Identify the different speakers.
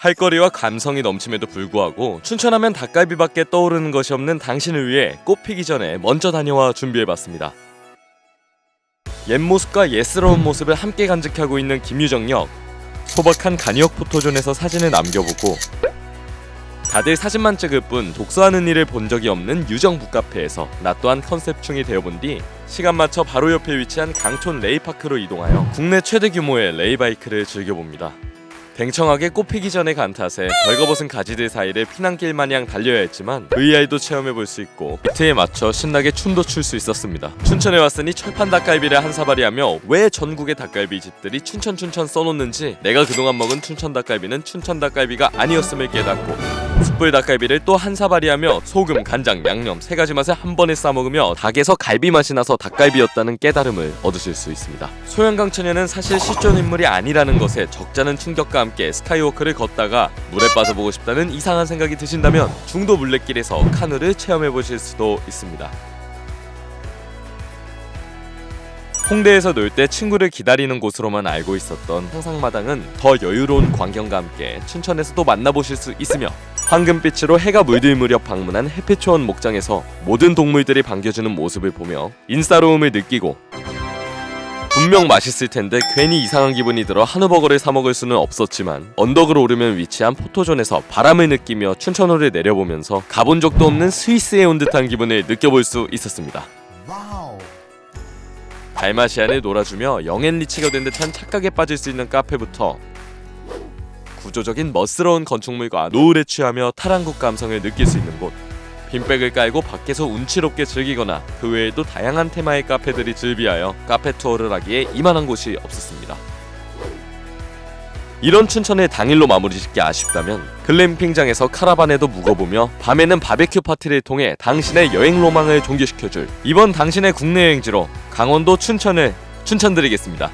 Speaker 1: 할거리와 감성이 넘침에도 불구하고 춘천하면 닭갈비밖에 떠오르는 것이 없는 당신을 위해 꽃피기 전에 먼저 다녀와 준비해봤습니다. 옛 모습과 예스러운 모습을 함께 간직하고 있는 김유정역 소박한 간이역 포토존에서 사진을 남겨보고 다들 사진만 찍을 뿐 독서하는 일을 본 적이 없는 유정 북카페에서 나 또한 컨셉충이 되어본 뒤 시간 맞춰 바로 옆에 위치한 강촌 레이파크로 이동하여 국내 최대 규모의 레이바이크를 즐겨봅니다. 댕청하게 꽃피기 전에 간 탓에 벌거벗은 가지들 사이를 피난길 마냥 달려야 했지만 VR도 체험해 볼 수 있고 비트에 맞춰 신나게 춤도 출 수 있었습니다. 춘천에 왔으니 철판 닭갈비를 한 사발이 하며 왜 전국의 닭갈비 집들이 춘천 춘천 써놓는지 내가 그동안 먹은 춘천 닭갈비는 춘천 닭갈비가 아니었음을 깨닫고 숯불 닭갈비를 또 한 사발이 하며 소금, 간장, 양념 세 가지 맛을 한 번에 싸 먹으며 닭에서 갈비 맛이 나서 닭갈비였다는 깨달음을 얻으실 수 있습니다. 소양강 처녀는 사실 실존 인물이 아니라는 것에 적잖은 충격과 함께 스카이워크를 걷다가 물에 빠져보고 싶다는 이상한 생각이 드신다면 중도 물레길에서 카누를 체험해 보실 수도 있습니다. 홍대에서 놀 때 친구를 기다리는 곳으로만 알고 있었던 상상마당은 더 여유로운 광경과 함께 춘천에서도 만나보실 수 있으며 황금빛으로 해가 물들 무렵 방문한 햇빛초원 목장에서 모든 동물들이 반겨주는 모습을 보며 인싸로움을 느끼고 분명 맛있을 텐데 괜히 이상한 기분이 들어 한우버거를 사 먹을 수는 없었지만 언덕을 오르면 위치한 포토존에서 바람을 느끼며 춘천호를 내려보면서 가본 적도 없는 스위스에 온 듯한 기분을 느껴볼 수 있었습니다. 달마시안을 놀아주며 영앤리치가 된 듯한 착각에 빠질 수 있는 카페부터 구조적인 멋스러운 건축물과 노을에 취하며 타랑국 감성을 느낄 수 있는 곳 빈백을 깔고 밖에서 운치롭게 즐기거나 그 외에도 다양한 테마의 카페들이 즐비하여 카페 투어를 하기에 이만한 곳이 없었습니다. 이런 춘천을 당일로 마무리 짓기 아쉽다면 글램핑장에서 카라반에도 묵어보며 밤에는 바베큐 파티를 통해 당신의 여행 로망을 종교시켜줄 이번 당신의 국내 여행지로 강원도 춘천을 추천드리겠습니다.